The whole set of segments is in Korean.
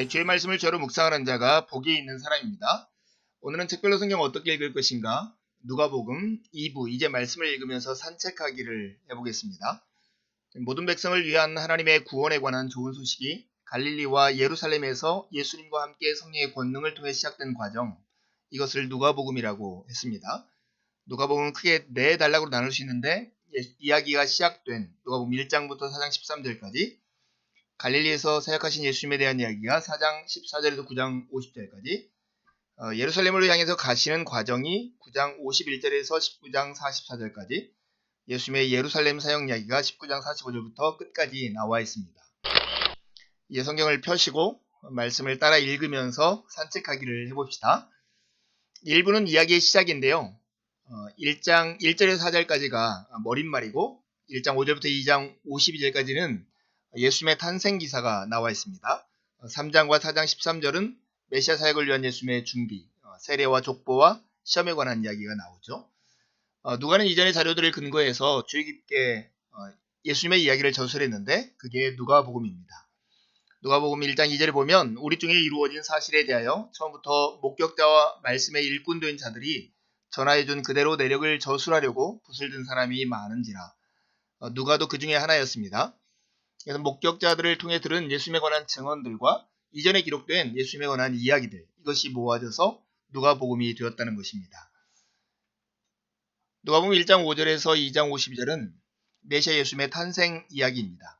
네, 주의 말씀을 저로 묵상하는 자가 복이 있는 사람입니다. 오늘은 특별로 성경 어떻게 읽을 것인가? 누가복음 2부 이제 말씀을 읽으면서 산책하기를 해보겠습니다. 모든 백성을 위한 하나님의 구원에 관한 좋은 소식이 갈릴리와 예루살렘에서 예수님과 함께 성령의 권능을 통해 시작된 과정 이것을 누가복음이라고 했습니다. 누가복음은 크게 네 단락으로 나눌 수 있는데 예- 이야기가 시작된 누가복음 1장부터 4장 13절까지 갈릴리에서 사역하신 예수님에 대한 이야기가 4장 14절에서 9장 50절까지 어, 예루살렘을 향해서 가시는 과정이 9장 51절에서 19장 44절까지 예수님의 예루살렘 사역 이야기가 19장 45절부터 끝까지 나와 있습니다. 이 성경을 펴시고 말씀을 따라 읽으면서 산책하기를 해봅시다. 1부는 이야기의 시작인데요. 어, 1장 1절에서 4절까지가 머릿말이고 1장 5절부터 2장 52절까지는 예수님의 탄생 기사가 나와 있습니다. 3장과 4장 13절은 메시아 사역을 위한 예수님의 준비, 어, 세례와 족보와 시험에 관한 이야기가 나오죠. 어, 누가는 이전의 자료들을 근거해서 주의 깊게 어, 예수님의 이야기를 전설했는데 그게 누가복음입니다. 누가복음 1장 2절에 보면 우리 중에 이루어진 사실에 대하여 처음부터 목격자와 말씀의 일꾼 된 자들이 전하해준 그대로 내력을 저술하려고 붓을 든 사람이 많은지라 어, 누가도 그 중에 하나였습니다. 그래서 목격자들을 통해 들은 예수님에 관한 증언들과 이전에 기록된 예수님에 관한 이야기들 이것이 모아져서 누가복음이 되었다는 것입니다. 누가복음 1장 5절에서 2장 52절은 메시아 예수님의 탄생 이야기입니다.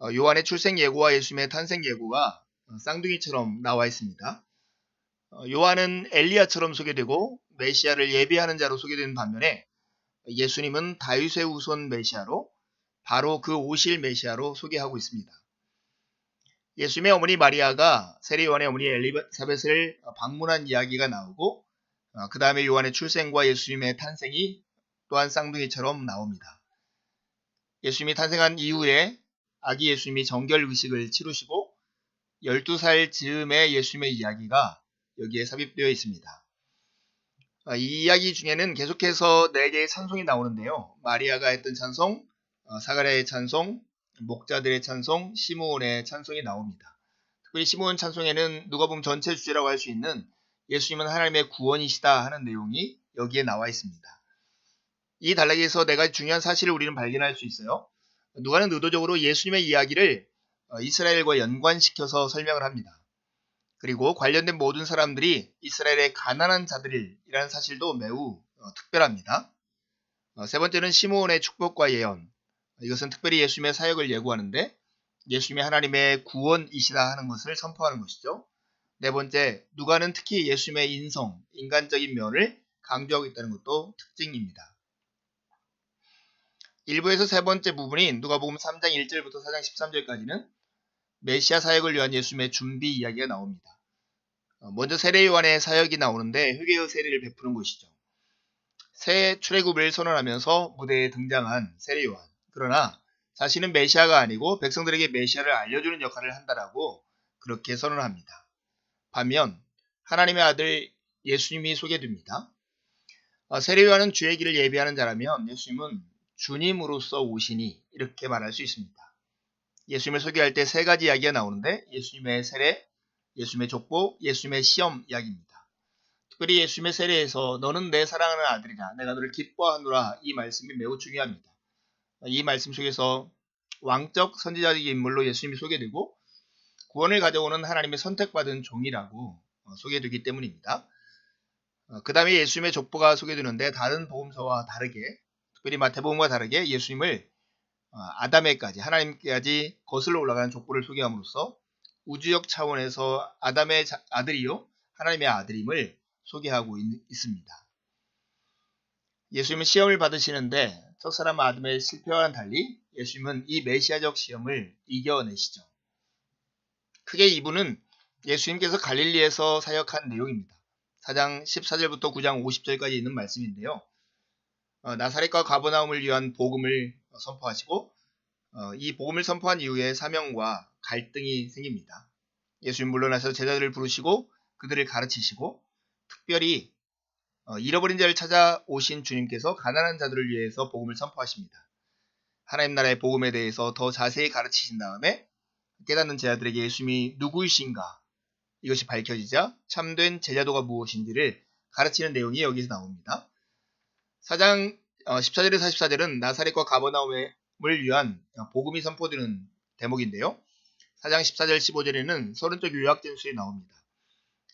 어, 요한의 출생 예고와 예수님의 탄생 예고가 어, 쌍둥이처럼 나와 있습니다. 어, 요한은 엘리야처럼 소개되고 메시아를 예비하는 자로 소개된 반면에 예수님은 다윗의 우손 메시아로 바로 그 오실 메시아로 소개하고 있습니다. 예수님의 어머니 마리아가 세례 요한의 어머니 엘리사벳을 방문한 이야기가 나오고 그 다음에 요한의 출생과 예수님의 탄생이 또한 쌍둥이처럼 나옵니다. 예수님이 탄생한 이후에 아기 예수님이 정결 의식을 치르시고 12살 즈음에 예수님의 이야기가 여기에 삽입되어 있습니다. 아, 이 이야기 중에는 계속해서 4개의 찬송이 나오는데요. 마리아가 했던 찬송, 어, 사가랴의 찬송, 목자들의 찬송, 시므온의 찬송이 나옵니다. 특별히 시므온 찬송에는 누가 보면 전체 주제라고 할 수 있는 예수님은 하나님의 구원이시다 하는 내용이 여기에 나와 있습니다. 이 단락에서 내가 중요한 사실을 우리는 발견할 수 있어요. 누가는 의도적으로 예수님의 이야기를 어, 이스라엘과 연관시켜서 설명을 합니다. 그리고 관련된 모든 사람들이 이스라엘의 가난한 자들이라는 사실도 매우 어, 특별합니다. 어, 세 번째는 시므온의 축복과 예언. 이것은 특별히 예수님의 사역을 예고하는데 예수님이 하나님의 구원이시다 하는 것을 선포하는 것이죠. 네 번째, 누가는 특히 예수님의 인성, 인간적인 면을 강조하고 있다는 것도 특징입니다. 1부에서 세 번째 부분인 누가복음 3장 1절부터 4장 13절까지는 메시아 사역을 위한 예수님의 준비 이야기가 나옵니다. 어, 먼저 세례 요한의 사역이 나오는데 회개의 세례를 베푸는 것이죠. 새 출애굽을 선언하면서 무대에 등장한 세례 요한. 그러나 자신은 메시아가 아니고 백성들에게 메시아를 알려주는 역할을 한다라고 그렇게 선언합니다. 반면 하나님의 아들 예수님이 소개됩니다. 어, 세례 요한은 주의 길을 예비하는 자라면 예수님은 주님으로서 오시니 이렇게 말할 수 있습니다. 예수님을 소개할 때 세 가지 이야기가 나오는데 예수님의 세례, 예수님의 족보, 예수님의 시험 이야기입니다. 특별히 예수님의 세례에서 너는 내 사랑하는 아들이라 내가 너를 기뻐하노라 이 말씀이 매우 중요합니다. 이 말씀 속에서 왕적 선지자적인 인물로 예수님이 소개되고 구원을 가져오는 하나님의 선택받은 종이라고 어, 소개되기 때문입니다. 그 다음에 예수님의 족보가 소개되는데 다른 복음서와 다르게 특별히 마태복음과 다르게 예수님을 어, 아담에까지 하나님께까지 거슬러 올라가는 족보를 소개함으로써 우주적 차원에서 아담의 자- 아들이요 하나님의 아들임을 소개하고 있, 있습니다. 예수님은 시험을 받으시는데 첫사람 아담의 실패와는 달리 예수님은 이 메시아적 시험을 이겨내시죠. 크게 이분은 예수님께서 갈릴리에서 사역한 내용입니다. 4장 14절부터 9장 50절까지 있는 말씀인데요. 어, 나사렛과 가버나움을 위한 복음을 선포하시고 어, 이 복음을 선포한 이후에 사명과 갈등이 생깁니다. 예수님 물러나서 제자들을 부르시고 그들을 가르치시고 특별히 어, 잃어버린 자를 찾아오신 주님께서 가난한 자들을 위해서 복음을 선포하십니다. 하나님 나라의 복음에 대해서 더 자세히 가르치신 다음에 깨닫는 제자들에게 예수님이 누구이신가 이것이 밝혀지자 참된 제자도가 무엇인지를 가르치는 내용이 여기서 나옵니다. 4장 14절에서 44절은 나사렛과 가버나움을 위한 복음이 선포되는 대목인데요. 4장 14절 15절에는 서른쪽 요약된 수에 나옵니다.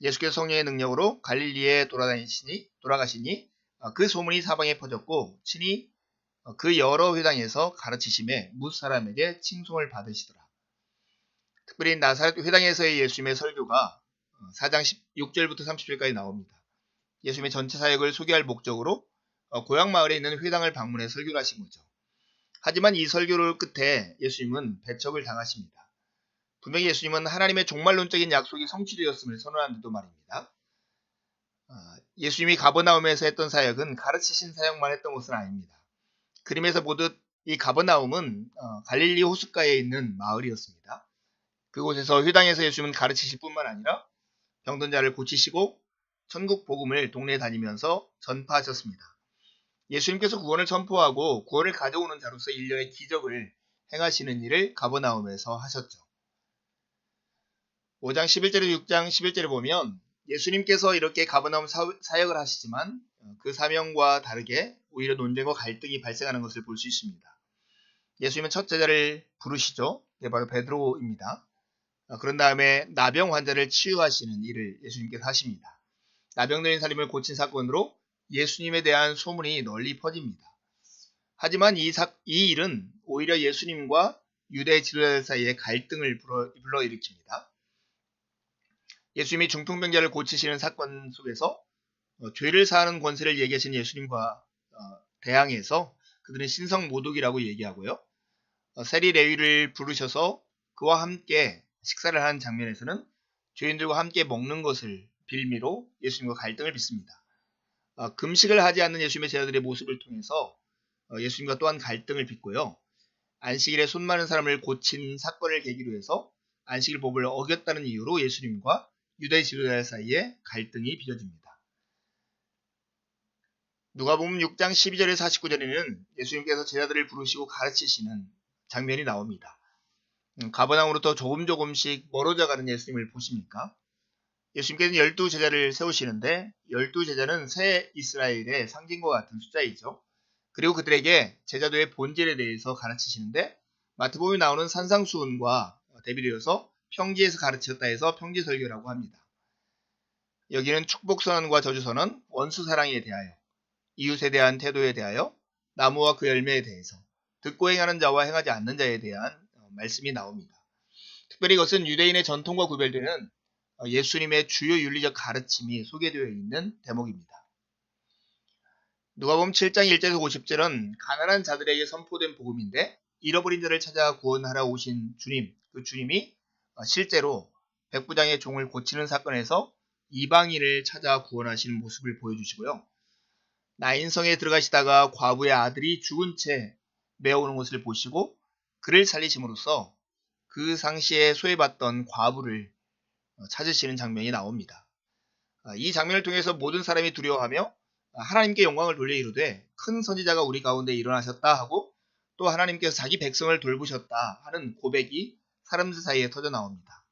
예수께서 성령의 능력으로 갈릴리에 돌아다니시니 돌아가시니 그 소문이 사방에 퍼졌고 친히 그 여러 회당에서 가르치심에 무 사람에게 칭송을 받으시더라. 특별히 나사렛 회당에서의 예수님의 설교가 4장 16절부터 30절까지 나옵니다. 예수님의 전체 사역을 소개할 목적으로 고향 마을에 있는 회당을 방문해 설교를 하신 거죠. 하지만 이 설교를 끝에 예수님은 배척을 당하십니다. 분명히 예수님은 하나님의 종말론적인 약속이 성취되었음을 선언하는데도 말입니다. 예수님이 가버나움에서 했던 사역은 가르치신 사역만 했던 것은 아닙니다. 그림에서 보듯 이 가버나움은 갈릴리 호숫가에 있는 마을이었습니다. 그곳에서 회당에서 예수님은 가르치실 뿐만 아니라 병든 자를 고치시고 천국 복음을 동네에 다니면서 전파하셨습니다. 예수님께서 구원을 선포하고 구원을 가져오는 자로서 일련의 기적을 행하시는 일을 가버나움에서 하셨죠. 5장 11절에 6장 11절에 보면 예수님께서 이렇게 가버나움 사역을 하시지만 그 사명과 다르게 오히려 논쟁과 갈등이 발생하는 것을 볼 수 있습니다. 예수님은 첫 제자를 부르시죠. 그게 바로 베드로입니다. 그런 다음에 나병 환자를 치유하시는 일을 예수님께서 하십니다. 나병 들인 사람을 고친 사건으로 예수님에 대한 소문이 널리 퍼집니다. 하지만 이, 사, 이 일은 오히려 예수님과 유대 지도자들 사이에 갈등을 불러, 불러일으킵니다. 예수님이 중풍병자를 고치시는 사건 속에서 어, 죄를 사하는 권세를 얘기하신 예수님과 어, 대항해서 그들은 신성 모독이라고 얘기하고요. 어, 세리 레위를 부르셔서 그와 함께 식사를 하는 장면에서는 죄인들과 함께 먹는 것을 빌미로 예수님과 갈등을 빚습니다. 어, 금식을 하지 않는 예수님의 제자들의 모습을 통해서 어, 예수님과 또한 갈등을 빚고요. 안식일에 손 많은 사람을 고친 사건을 계기로 해서 안식일 법을 어겼다는 이유로 예수님과 유대 지도자 사이에 갈등이 빚어집니다. 누가 보면 6장 12절에서 49절에는 예수님께서 제자들을 부르시고 가르치시는 장면이 나옵니다. 음, 가버나움으로부터 조금 조금씩 멀어져 가는 예수님을 보십니까? 예수님께서는 열두 제자를 세우시는데 열두 제자는 새 이스라엘의 상징과 같은 숫자이죠. 그리고 그들에게 제자도의 본질에 대해서 가르치시는데 마트복음에 나오는 산상수훈과 대비되어서 평지에서 가르쳤다 해서 평지설교라고 합니다. 여기는 축복선언과 저주선언, 원수사랑에 대하여 이웃에 대한 태도에 대하여 나무와 그 열매에 대해서 듣고 행하는 자와 행하지 않는 자에 대한 어, 말씀이 나옵니다. 특별히 이것은 유대인의 전통과 구별되는 어, 예수님의 주요 윤리적 가르침이 소개되어 있는 대목입니다. 누가 보면 7장 1절에서 50절은 가난한 자들에게 선포된 복음인데 잃어버린 자를 찾아 구원하러 오신 주님, 그 주님이 어, 실제로 백부장의 종을 고치는 사건에서 이방인을 찾아 구원하시는 모습을 보여주시고요. 나인성에 들어가시다가 과부의 아들이 죽은 채 메어오는 것을 보시고 그를 살리심으로써 그 상시에 소외받던 과부를 어, 찾으시는 장면이 나옵니다. 아, 이 장면을 통해서 모든 사람이 두려워하며 하나님께 영광을 돌려 이르되 큰 선지자가 우리 가운데 일어나셨다 하고 또 하나님께서 자기 백성을 돌보셨다 하는 고백이 사람들 사이에 터져 나옵니다.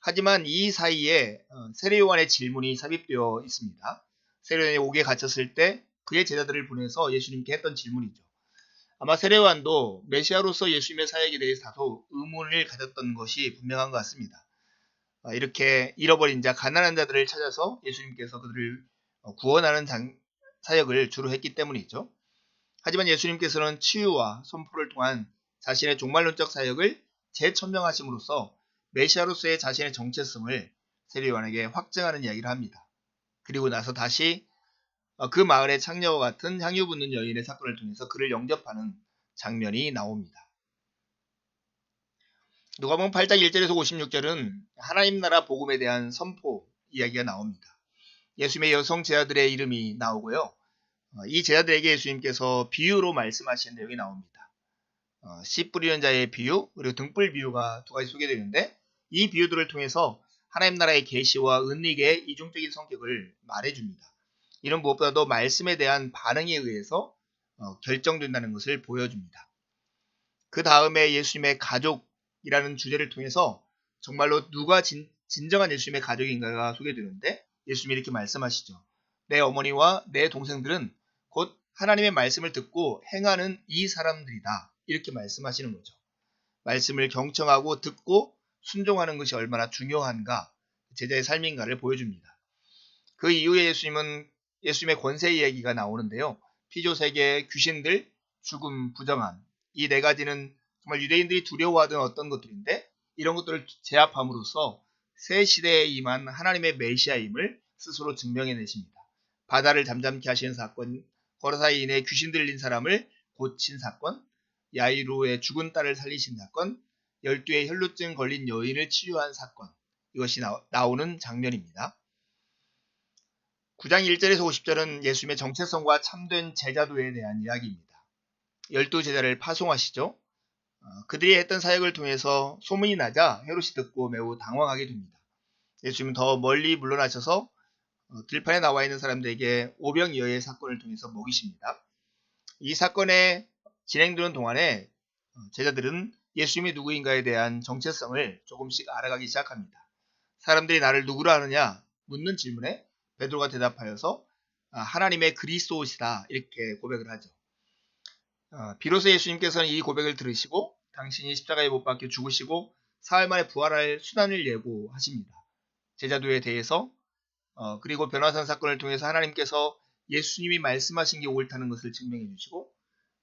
하지만 이 사이에 어, 세례요한의 질문이 삽입되어 있습니다. 세례요한이 옥에 갇혔을 때 그의 제자들을 보내서 예수님께 했던 질문이죠. 아마 세례관도 메시아로서 예수님의 사역에 대해서 다소 의문을 가졌던 것이 분명한 것 같습니다. 아, 이렇게 잃어버린 자, 가난한 자들을 찾아서 예수님께서 그들을 어, 구원하는 장, 사역을 주로 했기 때문이죠. 하지만 예수님께서는 치유와 선포를 통한 자신의 종말론적 사역을 재천명하심으로써 메시아로서의 자신의 정체성을 세례요한에게 확증하는 이야기를 합니다. 그리고 나서 다시 어, 그 마을의 창녀와 같은 향유 붓는 여인의 사건을 통해서 그를 영접하는 장면이 나옵니다. 누가 보면 8장 1절에서 56절은 하나님 나라 복음에 대한 선포 이야기가 나옵니다. 예수님의 여성 제자들의 이름이 나오고요. 어, 이 제자들에게 예수님께서 비유로 말씀하시는 내용이 나옵니다. 어, 씨 뿌리는 자의 비유 그리고 등불 비유가 두 가지 소개되는데 이 비유들을 통해서 하나님 나라의 계시와 은닉의 이중적인 성격을 말해줍니다. 이는 무엇보다도 말씀에 대한 반응에 의해서 어, 결정된다는 것을 보여줍니다. 그 다음에 예수님의 가족 이라는 주제를 통해서 정말로 누가 진, 진정한 예수님의 가족인가가 소개되는데 예수님이 이렇게 말씀하시죠. 내 어머니와 내 동생들은 곧 하나님의 말씀을 듣고 행하는 이 사람들이다. 이렇게 말씀하시는 거죠. 말씀을 경청하고 듣고 순종하는 것이 얼마나 중요한가 제자의 삶인가를 보여줍니다. 그 이후에 예수님은 예수님의 권세 이야기가 나오는데요. 피조 세계, 귀신들, 죽음, 부정함 이 네 가지는 정말 유대인들이 두려워하던 어떤 것들인데 이런 것들을 제압함으로써 새 시대에 임한 하나님의 메시아임을 스스로 증명해내십니다. 바다를 잠잠케 하시는 사건, 거라사이인의 귀신 들린 사람을 고친 사건, 야이로의 죽은 딸을 살리신 사건, 열두의 혈루증 걸린 여인을 치유한 사건, 이것이 나오 는 장면입니다. 9장 1절에서 50절은 예수님의 정체성과 참된 제자도에 대한 이야기입니다. 열두 제자를 파송하시죠. 어, 그들이 했던 사역을 통해서 소문이 나자 헤롯이 듣고 매우 당황하게 됩니다. 예수님은 더 멀리 물러나셔서 어, 들판에 나와 있는 사람들에게 오병이어의 사건을 통해서 먹이십니다. 이 사건의 진행되는 동안에 어, 제자들은 예수님이 누구인가에 대한 정체성을 조금씩 알아가기 시작합니다. 사람들이 나를 누구라 하느냐 묻는 질문에 베드로가 대답하여서 아, 하나님의 그리스도시다 이렇게 고백을 하죠. 어, 비로소 예수님께서는 이 고백을 들으시고 당신이 십자가에 못 박혀 죽으시고 사흘 만에 부활할 수단을 예고하십니다. 제자도에 대해서 어, 그리고 변화산 사건을 통해서 하나님께서 예수님이 말씀하신 게 옳다는 것을 증명해 주시고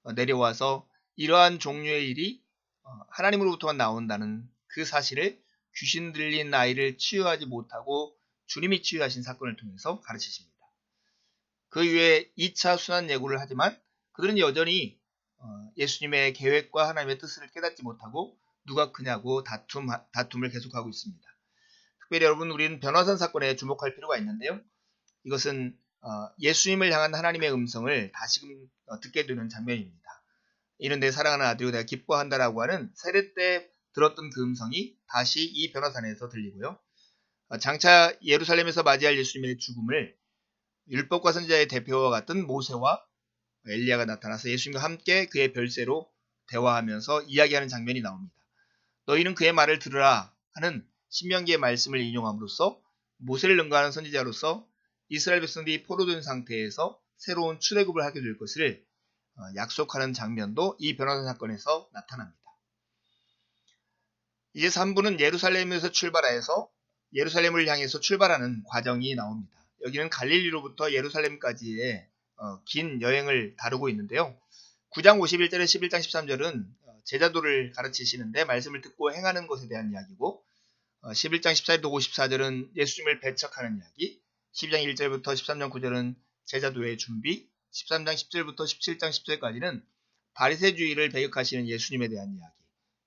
어, 내려와서 이러한 종류의 일이 어, 하나님으로부터 나온다는 그 사실을 귀신 들린 아이를 치유하지 못하고 주님이 치유하신 사건을 통해서 가르치십니다. 그 이후에 2차 순환 예고를 하지만 그들은 여전히 어, 예수님의 계획과 하나님의 뜻을 깨닫지 못하고 누가 크냐고 다툼, 다툼을 계속하고 있습니다. 특별히 여러분 우리는 변화산 사건에 주목할 필요가 있는데요. 이것은 어, 예수님을 향한 하나님의 음성을 다시금 어, 듣게 되는 장면입니다. 이는 내 사랑하는 아들이고 내가 기뻐한다라고 하는 세례 때 들었던 그 음성이 다시 이 변화산에서 들리고요. 장차 예루살렘에서 맞이할 예수님의 죽음을 율법과 선지자의 대표와 같은 모세와 엘리야가 나타나서 예수님과 함께 그의 별세로 대화하면서 이야기하는 장면이 나옵니다. 너희는 그의 말을 들으라 하는 신명기의 말씀을 인용함으로써 모세를 능가하는 선지자로서 이스라엘 백성들이 포로된 상태에서 새로운 출애굽을 하게 될 것을 어, 약속하는 장면도 이 변호사 사건에서 나타납니다. 이제 3부는 예루살렘에서 출발해서 예루살렘을 향해서 출발하는 과정이 나옵니다. 여기는 갈릴리로부터 예루살렘까지의 어, 긴 여행을 다루고 있는데요. 9장 51절에 11장 13절은 어, 제자도를 가르치시는데 말씀을 듣고 행하는 것에 대한 이야기고 11장 14절부터 54절은 예수님을 배척하는 이야기 12장 1절부터 13장 9절은 제자도의 준비 13장 10절부터 17장 10절까지는 바리새주의를 배격하시는 예수님에 대한 이야기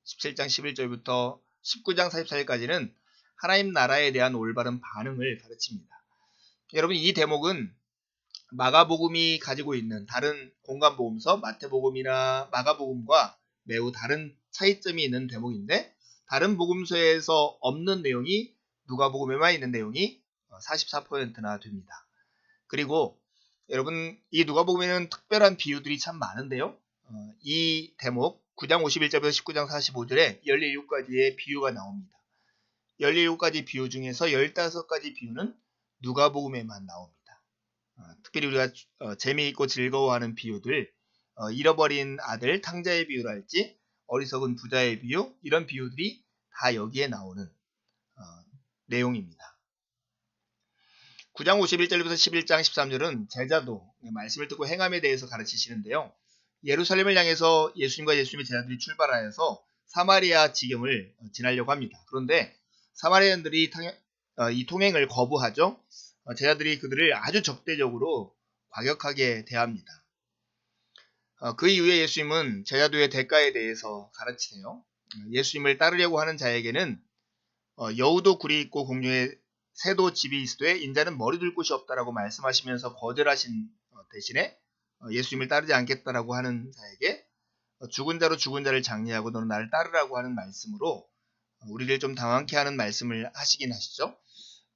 17장 11절부터 19장 44절까지는 하나님 나라에 대한 올바른 반응을 가르칩니다. 여러분 이 대목은 마가복음이 가지고 있는 다른 공간복음서 마태복음이나 마가복음과 매우 다른 차이점이 있는 대목인데 다른 복음서에서 없는 내용이 누가복음에만 있는 내용이 44%나 됩니다. 그리고 여러분 이 누가복음에는 특별한 비유들이 참 많은데요. 어, 이 대목 9장 51절부터 19장 45절에 17가지의 비유가 나옵니다. 17가지 비유 중에서 15가지 비유는 누가복음에만 나옵니다. 어, 특별히 우리가 어, 재미있고 즐거워하는 비유들 어, 잃어버린 아들 탕자의 비유랄지 어리석은 부자의 비유 이런 비유들이 다 여기에 나오는 어, 내용입니다. 9장 51절부터 11장 13절은 제자도 말씀을 듣고 행함에 대해서 가르치시는데요. 예루살렘을 향해서 예수님과 예수님의 제자들이 출발하여서 사마리아 지경을 지나려고 합니다. 그런데 사마리아인들이 어, 이 통행을 거부하죠. 어, 제자들이 그들을 아주 적대적으로 과격하게 대합니다. 어, 그 이후에 예수님은 제자도의 대가에 대해서 가르치세요. 예수님을 따르려고 하는 자에게는 여우도 굴이 있고 공중에 새도 집이 있으되 인자는 머리 둘 곳이 없다라고 말씀하시면서 거절하신 어, 대신에 어, 예수님을 따르지 않겠다라고 하는 자에게 어, 죽은 자로 죽은 자를 장례하고 너는 나를 따르라고 하는 말씀으로 우리를 좀 당황케 하는 말씀을 하시긴 하시죠.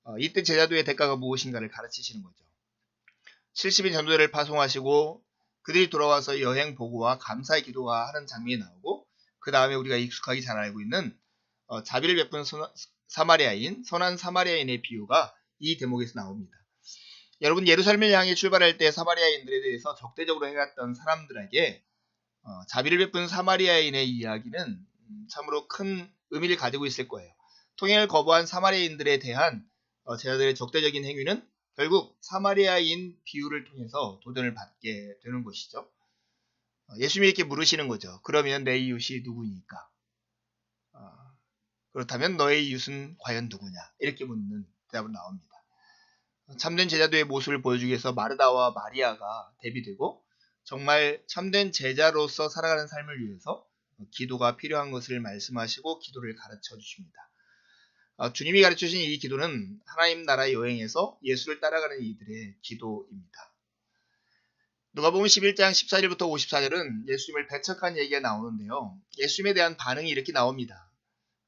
어, 이때 제자도의 대가가 무엇인가를 가르치시는 거죠. 70인 전도회를 파송하시고 그들이 돌아와서 여행 보고와 감사의 기도와 하는 장면이 나오고 그 다음에 우리가 익숙하게 잘 알고 있는 어, 자비를 베푼 사마리아인 선한 사마리아인의 비유가 이 대목에서 나옵니다. 여러분 예루살렘을 향해 출발할 때 사마리아인들에 대해서 적대적으로 해갔던 사람들에게 어, 자비를 베푼 사마리아인의 이야기는 음, 참으로 큰 의미를 가지고 있을 거예요. 통행을 거부한 사마리아인들에 대한 어, 제자들의 적대적인 행위는 결국 사마리아인 비유를 통해서 도전을 받게 되는 것이죠. 어, 예수님이 이렇게 물으시는 거죠. 그러면 내 이웃이 누구니까? 어, 그렇다면 너의 이웃은 과연 누구냐? 이렇게 묻는 대답은 나옵니다. 참된 제자도의 모습을 보여주기 위해서 마르다와 마리아가 대비되고 정말 참된 제자로서 살아가는 삶을 위해서 기도가 필요한 것을 말씀하시고 기도를 가르쳐 주십니다. 어, 주님이 가르쳐 주신 이 기도는 하나님 나라 여행에서 예수를 따라가는 이들의 기도입니다. 누가 보면 11장 14절부터 54절은 예수님을 배척한 얘기가 나오는데요. 예수님에 대한 반응이 이렇게 나옵니다.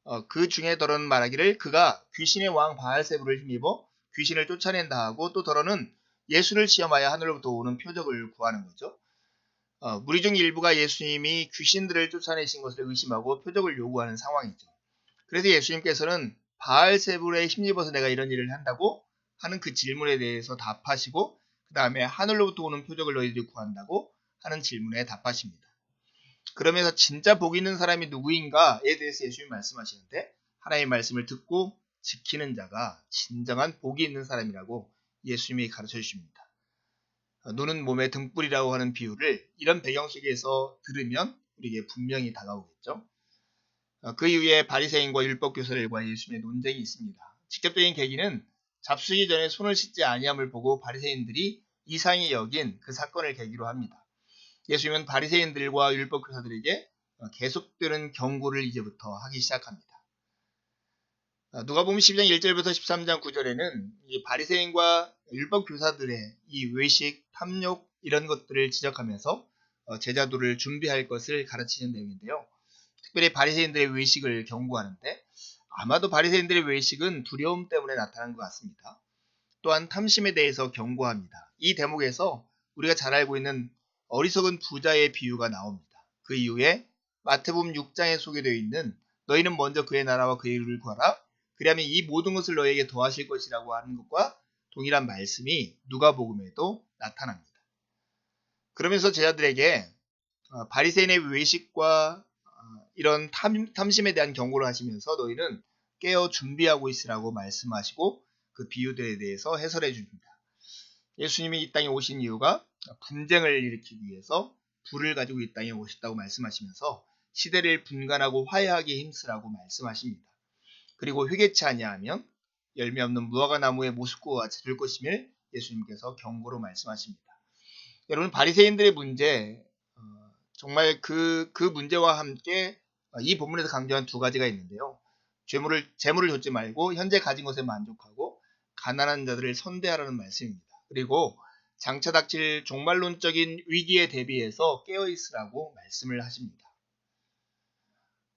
어, 그 중에 더러는 말하기를 그가 귀신의 왕 바알세부를 힘입어 귀신을 쫓아낸다 하고 또 더러는 예수를 시험하여 하늘로부터 오는 표적을 구하는 거죠. 어, 무리 중 일부가 예수님이 귀신들을 쫓아내신 것을 의심하고 표적을 요구하는 상황이죠. 그래서 예수님께서는 바알세불에 힘입어서 내가 이런 일을 한다고 하는 그 질문에 대해서 답하시고 그 다음에 하늘로부터 오는 표적을 너희들이 구한다고 하는 질문에 답하십니다. 그러면서 진짜 복 있는 사람이 누구인가에 대해서 예수님이 말씀하시는데 하나님의 말씀을 듣고 지키는 자가 진정한 복이 있는 사람이라고 예수님이 가르쳐 주십니다. 눈은 몸의 등불이라고 하는 비유를 이런 배경 속에서 들으면 우리에게 분명히 다가오겠죠. 그 이후에 바리새인과 율법 교사들과 예수님의 논쟁이 있습니다. 직접적인 계기는 잡수기 전에 손을 씻지 아니함을 보고 바리새인들이 이상히 여긴 그 사건을 계기로 합니다. 예수님은 바리새인들과 율법 교사들에게 계속되는 경고를 이제부터 하기 시작합니다. 누가 보면 12장 1절부터 13장 9절에는 이 바리새인과 율법 교사들의 이 외식, 탐욕 이런 것들을 지적하면서 어, 제자도를 준비할 것을 가르치는 내용인데요. 특별히 바리새인들의 외식을 경고하는데 아마도 바리새인들의 외식은 두려움 때문에 나타난 것 같습니다. 또한 탐심에 대해서 경고합니다. 이 대목에서 우리가 잘 알고 있는 어리석은 부자의 비유가 나옵니다. 그 이후에 마태복음 6장에 소개되어 있는 너희는 먼저 그의 나라와 그의 일을 구하라 그리하면 이 모든 것을 너에게 더하실 것이라고 하는 것과 동일한 말씀이 누가복음에도 나타납니다. 그러면서 제자들에게 어, 바리새인의 외식과 어, 이런 탐, 탐심에 대한 경고를 하시면서 너희는 깨어 준비하고 있으라고 말씀하시고 그 비유들에 대해서 해설해 줍니다. 예수님이 이 땅에 오신 이유가 분쟁을 일으키기 위해서 불을 가지고 이 땅에 오셨다고 말씀하시면서 시대를 분간하고 화해하게 힘쓰라고 말씀하십니다. 그리고 회개치 아니하면 열매 없는 무화과 나무의 모습과 같이 될 것임을 예수님께서 경고로 말씀하십니다. 여러분 바리새인들의 문제 어, 정말 그, 그 문제와 함께 이 본문에서 강조한 두 가지가 있는데요. 재물을, 재물을 줬지 말고 현재 가진 것에 만족하고 가난한 자들을 선대하라는 말씀입니다. 그리고 장차 닥칠 종말론적인 위기에 대비해서 깨어있으라고 말씀을 하십니다.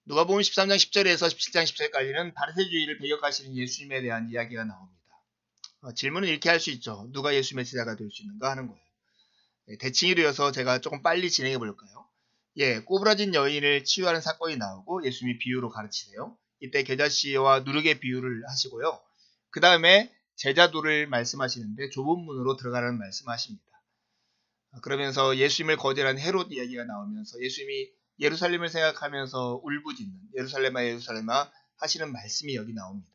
누가 보면 13장 10절에서 17장 10절까지는 바리새주의를 배격하시는 예수님에 대한 이야기가 나옵니다. 어, 질문은 이렇게 할 수 있죠. 누가 예수님의 제자가 될 수 있는가 하는 거예요. 네, 대칭이 되어서 제가 조금 빨리 진행해 볼까요? 예, 꼬부라진 여인을 치유하는 사건이 나오고 예수님이 비유로 가르치세요. 이때 계자씨와 누르게 비유를 하시고요. 그 다음에 제자도를 말씀하시는데 좁은 문으로 들어가라는 말씀하십니다. 어, 그러면서 예수님을 거절한 헤롯 이야기가 나오면서 예수님이 예루살렘을 생각하면서 울부짖는 예루살렘아 예루살렘아 하시는 말씀이 여기 나옵니다.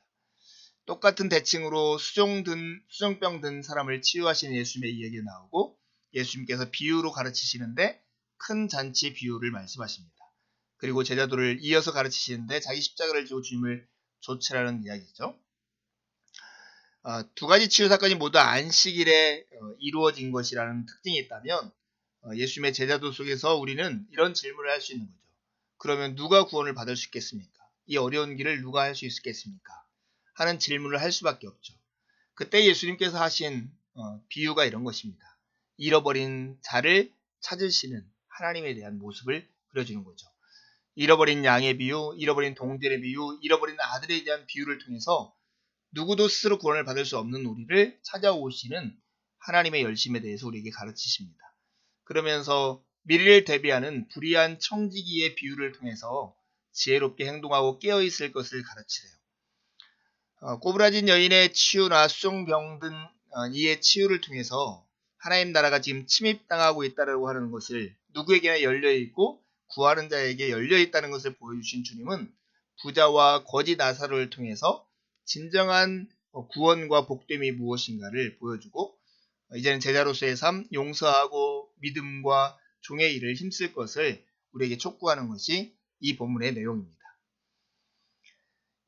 똑같은 대칭으로 수종 든 수정병 든 사람을 치유하시는 예수님의 이야기가 나오고 예수님께서 비유로 가르치시는데 큰 잔치 비유를 말씀하십니다. 그리고 제자도를 이어서 가르치시는데 자기 십자가를 지고 주님을 조치라는 이야기죠. 어, 두 가지 치유 사건이 모두 안식일에 어, 이루어진 것이라는 특징이 있다면 어, 예수님의 제자도 속에서 우리는 이런 질문을 할 수 있는 거죠. 그러면 누가 구원을 받을 수 있겠습니까? 이 어려운 길을 누가 할 수 있겠습니까? 하는 질문을 할 수밖에 없죠. 그때 예수님께서 하신 어, 비유가 이런 것입니다. 잃어버린 자를 찾으시는 하나님에 대한 모습을 그려주는 거죠. 잃어버린 양의 비유, 잃어버린 동들의 비유, 잃어버린 아들에 대한 비유를 통해서 누구도 스스로 구원을 받을 수 없는 우리를 찾아오시는 하나님의 열심에 대해서 우리에게 가르치십니다. 그러면서 미래를 대비하는 불의한 청지기의 비유를 통해서 지혜롭게 행동하고 깨어있을 것을 가르치래요. 어, 꼬부라진 여인의 치유나 수종병 등 어, 이의 치유를 통해서 하나님 나라가 지금 침입당하고 있다고 하는 것을 누구에게나 열려 있고 구하는 자에게 열려 있다는 것을 보여주신 주님은 부자와 거지 나사로를 통해서 진정한 어, 구원과 복됨이 무엇인가를 보여주고 어, 이제는 제자로서의 삶, 용서하고 믿음과 종의 일을 힘쓸 것을 우리에게 촉구하는 것이 이 본문의 내용입니다.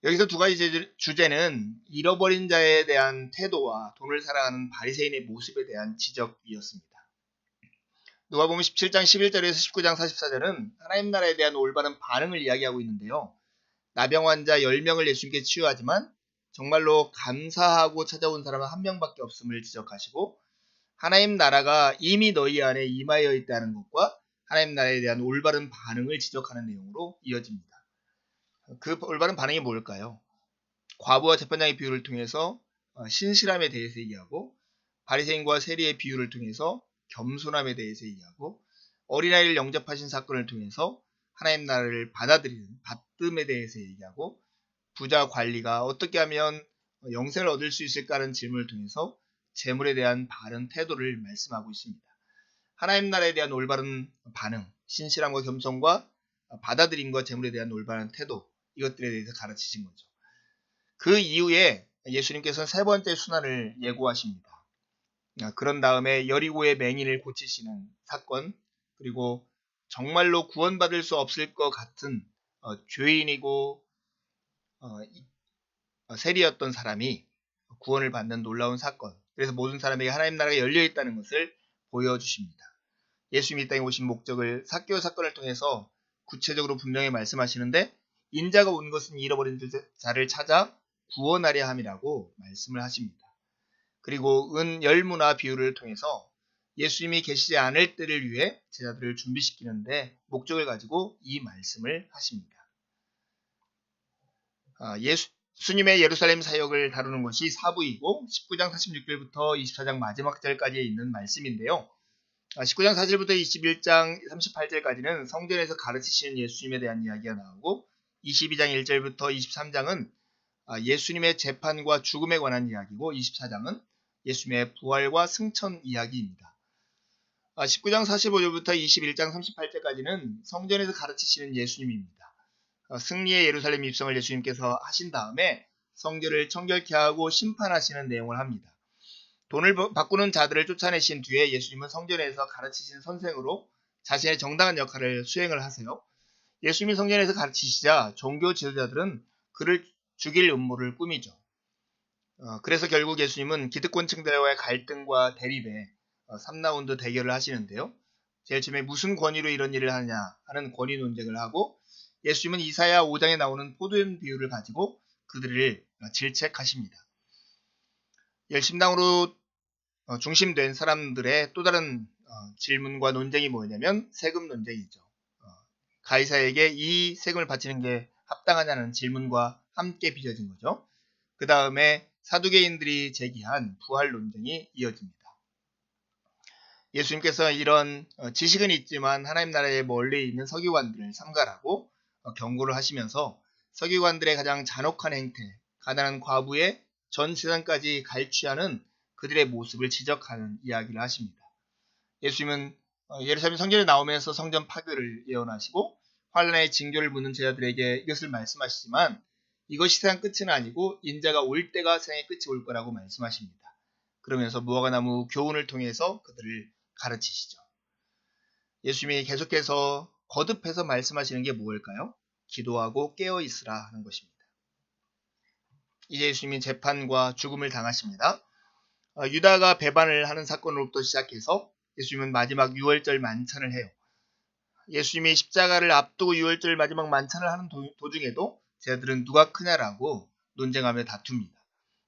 여기서 두 가지 주제는 잃어버린 자에 대한 태도와 돈을 사랑하는 바리새인의 모습에 대한 지적이었습니다. 누가 보면 17장 11절에서 19장 44절은 하나님 나라에 대한 올바른 반응을 이야기하고 있는데요. 나병 환자 10명을 예수님께 치유하지만 정말로 감사하고 찾아온 사람은 한 명밖에 없음을 지적하시고 하나님 나라가 이미 너희 안에 임하여 있다는 것과 하나님 나라에 대한 올바른 반응을 지적하는 내용으로 이어집니다. 그 올바른 반응이 뭘까요? 과부와 재판장의 비유를 통해서 어, 신실함에 대해서 얘기하고 바리새인과 세리의 비유를 통해서 겸손함에 대해서 얘기하고 어린아이를 영접하신 사건을 통해서 하나님 나라를 받아들이는 받음에 대해서 얘기하고 부자 관리가 어떻게 하면 영생을 얻을 수 있을까라는 질문을 통해서 재물에 대한 바른 태도를 말씀하고 있습니다. 하나님 나라에 대한 올바른 반응, 신실함과 겸손과 받아들임과 재물에 대한 올바른 태도 이것들에 대해서 가르치신 거죠. 그 이후에 예수님께서는 세 번째 순환을 예고하십니다. 아, 그런 다음에 여리고의 맹인을 고치시는 사건 그리고 정말로 구원받을 수 없을 것 같은 어, 죄인이고 어, 어, 세리였던 사람이 구원을 받는 놀라운 사건 그래서 모든 사람에게 하나님 나라가 열려 있다는 것을 보여주십니다. 예수님이 이 땅에 오신 목적을 사교 사건을 통해서 구체적으로 분명히 말씀하시는데 인자가 온 것은 잃어버린 자를 찾아 구원하려 함이라고 말씀을 하십니다. 그리고 은 열무나 비유를 통해서 예수님이 계시지 않을 때를 위해 제자들을 준비시키는데 목적을 가지고 이 말씀을 하십니다. 아, 예수님의 예루살렘 사역을 다루는 것이 사부이고 19장 46절부터 24장 마지막 절까지 있는 말씀인데요. 19장 아, 4절부터 21장 38절까지는 성전에서 가르치시는 예수님에 대한 이야기가 나오고 22장 1절부터 23장은 아, 예수님의 재판과 죽음에 관한 이야기고 24장은 예수님의 부활과 승천 이야기입니다. 19장 아, 45절부터 21장 38절까지는 성전에서 가르치시는 예수님입니다. 아, 승리의 예루살렘 입성을 예수님께서 하신 다음에 성전을 청결케 하고 심판하시는 내용을 합니다. 돈을 바꾸는 자들을 쫓아내신 뒤에 예수님은 성전에서 가르치신 선생으로 자신의 정당한 역할을 수행을 하세요. 예수님이 성전에서 가르치시자 종교 지도자들은 그를 죽일 음모를 꾸미죠. 어, 그래서 결국 예수님은 기득권층들과의 갈등과 대립에 어, 3라운드 대결을 하시는데요. 제일 처음에 무슨 권위로 이런 일을 하느냐 하는 권위 논쟁을 하고 예수님은 이사야 5장에 나오는 포도연 비유를 가지고 그들을 질책하십니다. 열심당으로 어, 중심된 사람들의 또 다른 어, 질문과 논쟁이 뭐냐면 세금 논쟁이죠. 가이사에게 이 세금을 바치는 게 합당하냐는 질문과 함께 빚어진 거죠. 그 다음에 사두개인들이 제기한 부활 논쟁이 이어집니다. 예수님께서 이런 어, 지식은 있지만 하나님 나라에 멀리 있는 서기관들을 삼가라고 어, 경고를 하시면서 서기관들의 가장 잔혹한 행태, 가난한 과부의 전 세상까지 갈취하는 그들의 모습을 지적하는 이야기를 하십니다. 예수님은 어, 예루살렘 성전에 나오면서 성전 파괴를 예언하시고 환란의 징조를 묻는 제자들에게 이것을 말씀하시지만 이것이 세상 끝은 아니고 인자가 올 때가 세상의 끝이 올 거라고 말씀하십니다. 그러면서 무화과나무 교훈을 통해서 그들을 가르치시죠. 예수님이 계속해서 거듭해서 말씀하시는 게 무엇일까요? 기도하고 깨어 있으라 하는 것입니다. 이제 예수님이 재판과 죽음을 당하십니다. 어, 유다가 배반을 하는 사건으로부터 시작해서 예수님은 마지막 6월절 만찬을 해요. 예수님이 십자가를 앞두고 6월절 마지막 만찬을 하는 도, 중에도 제자들은 누가 크냐라고 논쟁하며 다툽니다.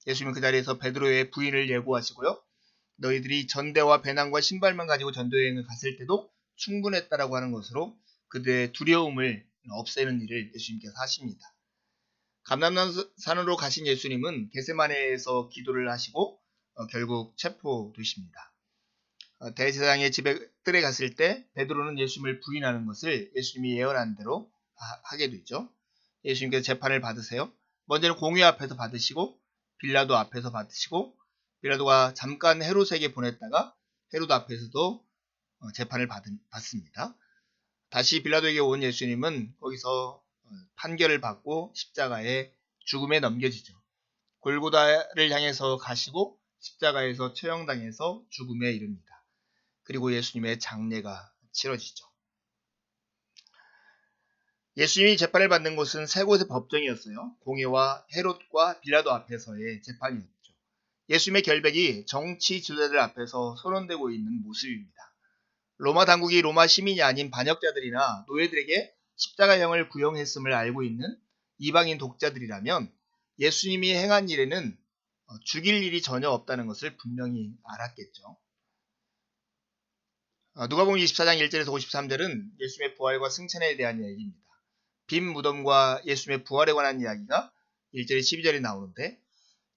예수님은 그 자리에서 베드로의 부인을 예고하시고요. 너희들이 전대와 배낭과 신발만 가지고 전도여행을 갔을 때도 충분했다라고 하는 것으로 그들의 두려움을 없애는 일을 예수님께서 하십니다. 감남산으로 가신 예수님은 게세마네에서 기도를 하시고 어, 결국 체포되십니다. 어, 대제사장의 집에 뜰에 갔을 때 베드로는 예수님을 부인하는 것을 예수님이 예언한 대로 하, 게 되죠. 예수님께서 재판을 받으세요. 먼저는 공회 앞에서 받으시고 빌라도 앞에서 받으시고 빌라도가 잠깐 헤롯에게 보냈다가 헤롯 앞에서도 어, 재판을 받은, 받습니다. 다시 빌라도에게 온 예수님은 거기서 어, 판결을 받고 십자가에 죽음에 넘겨지죠. 골고다를 향해서 가시고 십자가에서 처형당해서 죽음에 이릅니다. 그리고 예수님의 장례가 치러지죠. 예수님이 재판을 받는 곳은 세 곳의 법정이었어요. 공회와 헤롯과 빌라도 앞에서의 재판이었죠. 예수님의 결백이 정치 지도자들 앞에서 선언되고 있는 모습입니다. 로마 당국이 로마 시민이 아닌 반역자들이나 노예들에게 십자가형을 구형했음을 알고 있는 이방인 독자들이라면 예수님이 행한 일에는 어, 죽일 일이 전혀 없다는 것을 분명히 알았겠죠. 어, 누가복음 24장 1절에서 53절은 예수님의 부활과 승천에 대한 이야기입니다. 빈 무덤과 예수님의 부활에 관한 이야기가 1절에 12절에 나오는데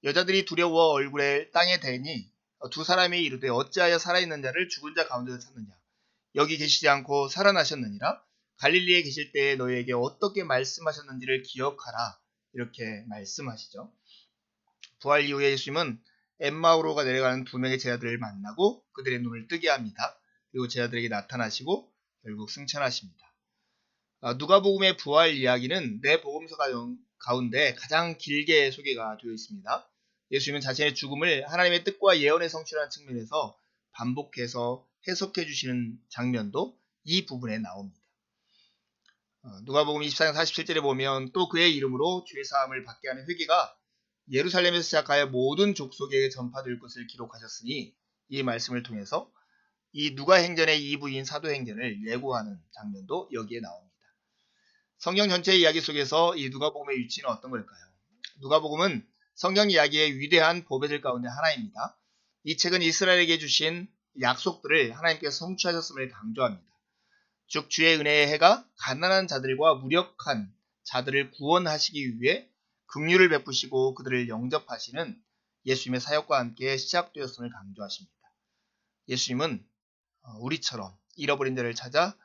여자들이 두려워 얼굴에 땅에 대니 두 사람이 이르되 어찌하여 살아있는 자를 죽은 자 가운데서 찾느냐 여기 계시지 않고 살아나셨느니라 갈릴리에 계실 때에 너희에게 어떻게 말씀하셨는지를 기억하라 이렇게 말씀하시죠. 부활 이후에 예수님은 엠마우로가 내려가는 두 명의 제자들을 만나고 그들의 눈을 뜨게 합니다. 그리고 제자들에게 나타나시고 결국 승천하십니다. 아, 누가복음의 부활 이야기는 내 복음서 가운데 가장 길게 소개가 되어 있습니다. 예수님은 자신의 죽음을 하나님의 뜻과 예언의 성취라는 측면에서 반복해서 해석해 주시는 장면도 이 부분에 나옵니다. 어, 누가복음 24장 47절에 보면 또 그의 이름으로 죄 사함을 받게 하는 회개가 예루살렘에서 시작하여 모든 족속에 전파될 것을 기록하셨으니 이 말씀을 통해서 이 누가 행전의 이부인 사도행전을 예고하는 장면도 여기에 나옵니다. 성경 전체의 이야기 속에서 이 누가복음의 위치는 어떤 걸까요? 누가복음은 성경 이야기의 위대한 보배들 가운데 하나입니다. 이 책은 이스라엘에게 주신 약속들을 하나님께서 성취하셨음을 강조합니다. 즉 주의 은혜의 해가 가난한 자들과 무력한 자들을 구원하시기 위해 긍휼을 베푸시고 그들을 영접하시는 예수님의 사역과 함께 시작되었음을 강조하십니다. 예수님은 어, 우리처럼 잃어버린 자를 찾아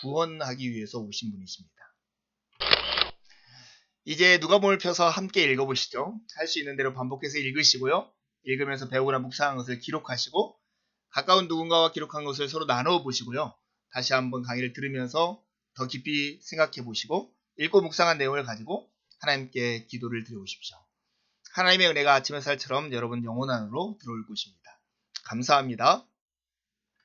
구원하기 위해서 오신 분이십니다. 이제 누가복음을 펴서 함께 읽어보시죠. 할 수 있는 대로 반복해서 읽으시고요. 읽으면서 배우거나 묵상한 것을 기록하시고 가까운 누군가와 기록한 것을 서로 나누어 보시고요. 다시 한번 강의를 들으면서 더 깊이 생각해 보시고 읽고 묵상한 내용을 가지고 하나님께 기도를 드려보십시오. 하나님의 은혜가 아침 햇살처럼 여러분 영혼 안으로 들어올 것입니다. 감사합니다.